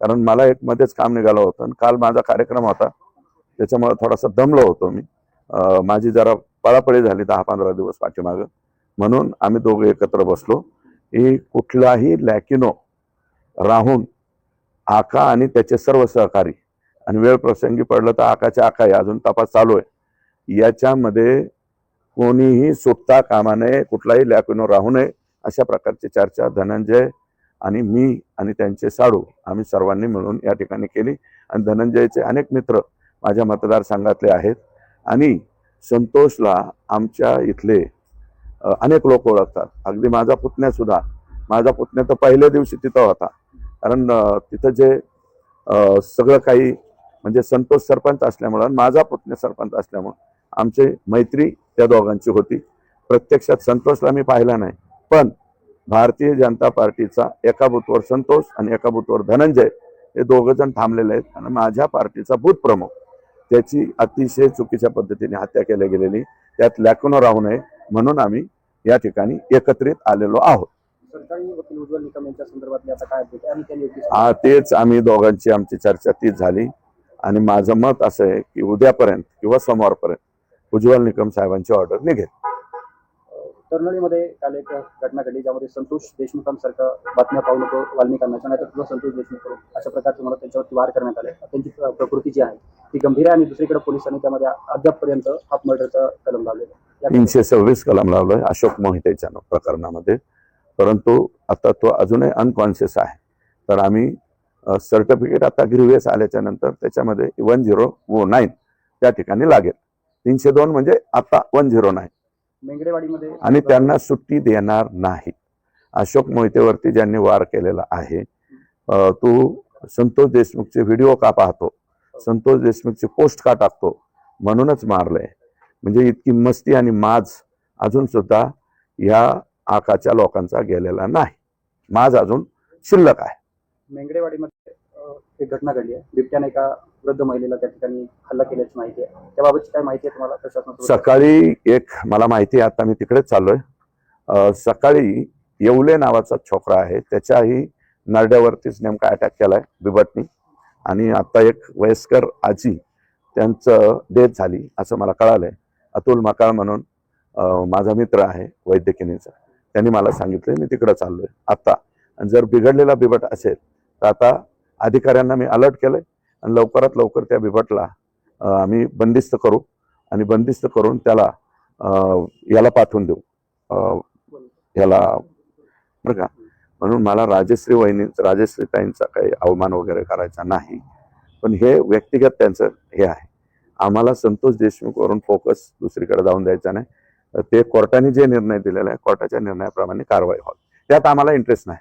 कारण मला एक मध्येच काम निघालं होतं आणि काल माझा कार्यक्रम होता. त्याच्यामुळे थोडासा दमलो होतो मी. माझी जरा पळापळी झाली दहा पंधरा दिवस पाठीमागं. म्हणून आम्ही दोघे एकत्र बसलो. की कुठलाही लॅकिनो राहून आका आणि त्याचे सर्व सहकारी आणि वेळ प्रसंगी पडलं तर आकाच्या आका आहे अजून तपास चालू आहे. याच्यामध्ये कोणीही सुटता कामा नये कुठलाही लॅकिनो राहू नये अशा प्रकारची चर्चा धनंजय आणि मी आणि त्यांचे साडू आम्ही सर्वांनी मिळून या ठिकाणी केली. आणि धनंजयचे अनेक मित्र माझ्या मतदारसंघातले आहेत. आणि संतोषला आमच्या इथले अनेक लोक ओळखतात. अगदी माझा पुतण्यासुद्धा माझा पुतण्या तर पहिल्या दिवशी तिथं होता. कारण तिथं जे सगळं काही म्हणजे संतोष सरपंच असल्यामुळं आणि माझा पुतण्या सरपंच असल्यामुळं आमची मैत्री त्या दोघांची होती. प्रत्यक्षात संतोषला मी पाहिला नाही. पण भारतीय जनता पार्टीचा एका बूथवर संतोष आणि एका बूथवर धनंजय हे दोघ जण थांबलेले आहेत. आणि माझ्या पार्टीचा बूथ प्रमुख त्याची अतिशय चुकीच्या पद्धतीने हत्या केली गेलेली त्यात लॅकुनो राहू नये म्हणून आम्ही या ठिकाणी एकत्रित आलेलो आहोत. तेच आम्ही दोघांची आमची चर्चा तीच झाली. आणि माझं मत असं आहे की उद्यापर्यंत किंवा सोमवारपर्यंत उज्ज्वल निकम साहेबांची ऑर्डर निघेल. तरनळीमध्ये काल एक घटना घडली ज्यामध्ये संतोष देशमुखांसारखं बातम्या पाहू नको वाल्मिकांना नाही तर तुला संतोष देशमुख करू. अशा प्रकारचे मला त्यांच्यावरती वार करण्यात आले. त्यांची प्रकृती जी आहे ती गंभीर आहे आणि दुसरीकडे पोलिसांनी त्यामध्ये अद्यापपर्यंत हाफ मर्डरचं कलम लावलेलं आहे. या- तीनशे सव्वीस कलम लावलोय अशोक मोहितेच्या प्रकरणामध्ये. परंतु आता तो अजूनही अनकॉन्शियस आहे. तर आम्ही सर्टिफिकेट आता ग्रिव्हियस आल्याच्यानंतर त्याच्यामध्ये वन झिरो नाईन त्या ठिकाणी लागेल. तीनशे दोन म्हणजे आता वन झिरो नाईन आणि त्यांना सुट्टी देणार नाही अशोक मोहितेवरती ज्यांनी वार केलेला आहे तू संतोष देशमुखचे व्हिडिओ का पाहतो? संतोष देशमुखची पोस्ट का टाकतो? म्हणूनच मारलंय. म्हणजे इतकी मस्ती आणि माज अजून सुद्धा या आकाच्या लोकांचा गेलेला नाही. माज अजून शिल्लक आहे. मेंगडेवाडीमध्ये एक घटना घडली आहे. बिबट्याने एका वृद्ध महिलेला त्या ठिकाणी हल्ला केल्याची माहिती आहे. त्याबाबतची काय माहिती आहे तुम्हाला प्रशासनाकडून सकाळी एक मला माहिती आहे आता मी तिकडेच चाललोय. अं, सकाळी येवले नावाचा छोकरा आहे त्याच्याही नरड्यावरतीच नेमका अटॅक केलाय बिबटनी आणि आता एक वयस्कर आजी त्यांचं डेथ झाली असं मला कळालंय. अतुल मकाळ म्हणून अं, माझा मित्र आहे वैद्यकिनीचा. त्यांनी मला सांगितलं मी तिकडं चाललोय. आता आणि जर बिघडलेला बिबट असेल तर आता अधिकाऱ्यांना मी अलर्ट केलंय. आणि लवकरात लवकर त्या बिबटला आम्ही बंदिस्त करू आणि बंदिस्त करून त्याला याला पाठवून देऊ. याला बरं का? म्हणून मला राजश्री वहिनी राजश्री ताईंचा काही अवमान वगैरे करायचा नाही. पण हे व्यक्तिगत त्यांचं हे आहे. आम्हाला संतोष देशमुखवरून फोकस दुसरीकडे जाऊन द्यायचा नाही. ते कोर्टाने जे निर्णय दिलेला आहे कोर्टाच्या निर्णयाप्रमाणे कारवाई व्हावी. त्यात आम्हाला इंटरेस्ट नाही.